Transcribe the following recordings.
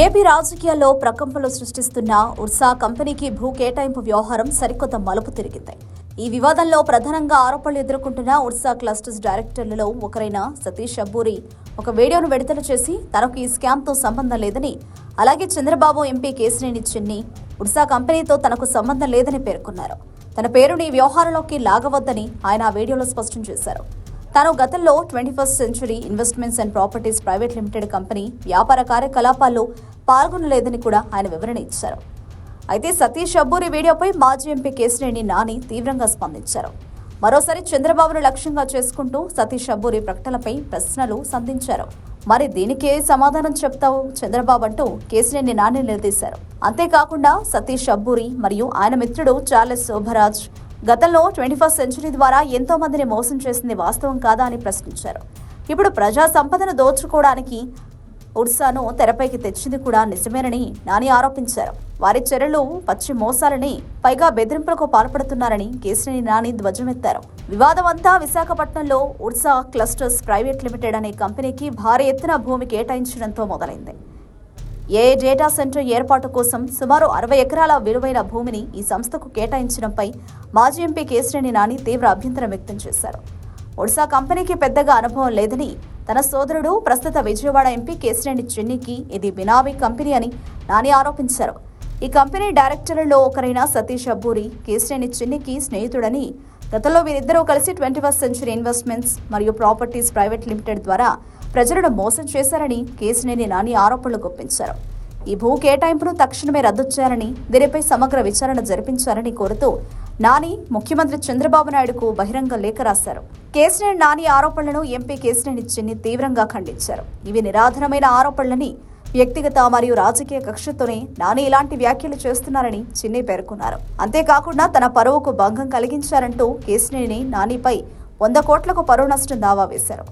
AP రాజకీయాల్లో ప్రకంపనలు సృష్టిస్తున్న Ursa కంపెనీకి భూ కేటాయింపు వ్యవహారం సరికొత్త మలుపు తిరిగింది. ఈ వివాదంలో ప్రధానంగా ఆరోపణలు ఎదుర్కొంటున్న ఉర్సా క్లస్టర్స్ డైరెక్టర్లలో ఒకరైన సతీష్ అబ్బూరి ఒక వీడియోను విడుదల చేసి తనకు ఈ స్కామ్తో సంబంధం లేదని అలాగే చంద్రబాబు ఎంపీ కేసినేని చిన్ని ఉర్సా కంపెనీతో తనకు సంబంధం లేదని పేర్కొన్నారు. తన పేరుని ఈ వ్యవహారంలోకి లాగవద్దని ఆయన ఆ వీడియోలో స్పష్టం చేశారు. తాను గతంలో twenty first century investments and properties private limited company వ్యాపార కార్యకలాపాల్లో పాల్గొనలేదని కూడా ఆయన వివరణ ఇచ్చారు. అయితే సతీష్ అబ్బూరి వీడియోపై మాజీ ఎంపీ కేశినేని నాని తీవ్రంగా స్పందించారు. మరోసారి చంద్రబాబును లక్ష్యంగా చేసుకుంటూ సతీష్ అబ్బూరి ప్రకటనపై ప్రశ్నలు సంధించారు. మరి దీనికే సమాధానం చెప్తావు చంద్రబాబు అంటూ కేశినేని నాని నిలదీశారు. అంతేకాకుండా సతీష్ అబ్బూరి మరియు ఆయన మిత్రుడు చార్లెస్ శోభరాజ్ గతంలో ట్వంటీ ఫస్ట్ సెంచరీ ద్వారా ఎంతో మందిని మోసం చేసింది వాస్తవం కాదా అని ప్రశ్నించారు. ఇప్పుడు ప్రజా సంపదను దోచుకోవడానికి ఉర్సాను తెరపైకి తెచ్చింది కూడా నిజమేనని నాని ఆరోపించారు. వారి చర్యలు పచ్చి మోసాలని పైగా బెదిరింపులకు పాల్పడుతున్నారని కేసినేని నాని ధ్వజమెత్తారు. వివాదం అంతా విశాఖపట్నంలో ఉర్సా క్లస్టర్స్ ప్రైవేట్ లిమిటెడ్ అనే కంపెనీకి భారీ ఎత్తున భూమి కేటాయించడంతో మొదలైంది. ఏ డేటా సెంటర్ ఏర్పాటు కోసం సుమారు అరవై ఎకరాల విలువైన భూమిని ఈ సంస్థకు కేటాయించడంపై మాజీ ఎంపీ కేసినేని నాని తీవ్ర అభ్యంతరం వ్యక్తం చేశారు. ఒడిశా కంపెనీకి పెద్దగా అనుభవం లేదని తన సోదరుడు ప్రస్తుత విజయవాడ ఎంపీ కేసినేని చిన్నికి ఇది బినామీ కంపెనీ అని నాని ఆరోపించారు. ఈ కంపెనీ డైరెక్టర్లలో ఒకరైన సతీష్ అబ్బూరి కేసినేని చిన్నికి స్నేహితుడని గతంలో వీరిద్దరూ కలిసి ట్వంటీ ఫస్ట్ సెంచురీ ఇన్వెస్ట్మెంట్స్ మరియు ప్రాపర్టీస్ ప్రైవేట్ లిమిటెడ్ ద్వారా ప్రజలను మోసం చేశారని కేసినేని నాని ఆరోపణలు గుప్పించారు. ఈ భూ కేటాయింపును తక్షణమే రద్దు చేయాలని దీనిపై సమగ్ర విచారణ జరిపించాలని కోరుతూ నాని ముఖ్యమంత్రి చంద్రబాబు నాయుడుకు బహిరంగ లేఖ రాశారు. కేసినేని నాని ఆరోపణలను ఎంపీ కేసినేని చిన్ని తీవ్రంగా ఖండించారు. ఇవి నిరాధారమైన ఆరోపణలని వ్యక్తిగత మరియు రాజకీయ కక్షతోనే నాని ఇలాంటి వ్యాఖ్యలు చేస్తున్నారని చిన్ని పేర్కొన్నారు. అంతేకాకుండా తన పరువుకు భంగం కలిగించారంటూ కేసినేని నానిపై వంద కోట్లకు పరువు నష్టం దావా వేశారు.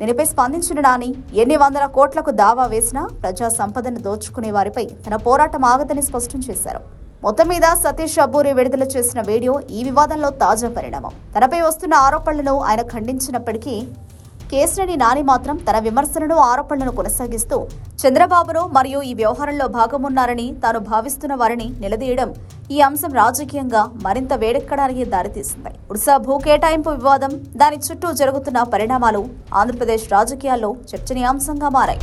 దీనిపై స్పందించిన నాని ఎన్ని వందల కోట్లకు దావా వేసినా ప్రజా సంపదను దోచుకునే వారిపై తన పోరాటం ఆగదని స్పష్టం చేశారు. మొత్తం మీద సతీష్ అబ్బూరి విడుదల చేసిన వీడియో ఈ వివాదంలో తాజా పరిణామం. తనపై వస్తున్న ఆరోపణలను ఆయన ఖండించినప్పటికీ కేసినేని నాని మాత్రం తన విమర్శలను ఆరోపణలను కొనసాగిస్తూ చంద్రబాబును మరియు ఈ వ్యవహారంలో భాగమున్నారని తాను భావిస్తున్న వారిని నిలదీయడం ఈ అంశం రాజకీయంగా మరింత వేడెక్కడానికి దారితీసింది. ఉడిసా భూ కేటాయింపు వివాదం దాని చుట్టూ జరుగుతున్న పరిణామాలు ఆంధ్రప్రదేశ్ రాజకీయాల్లో చర్చనీయాంశంగా మారాయి.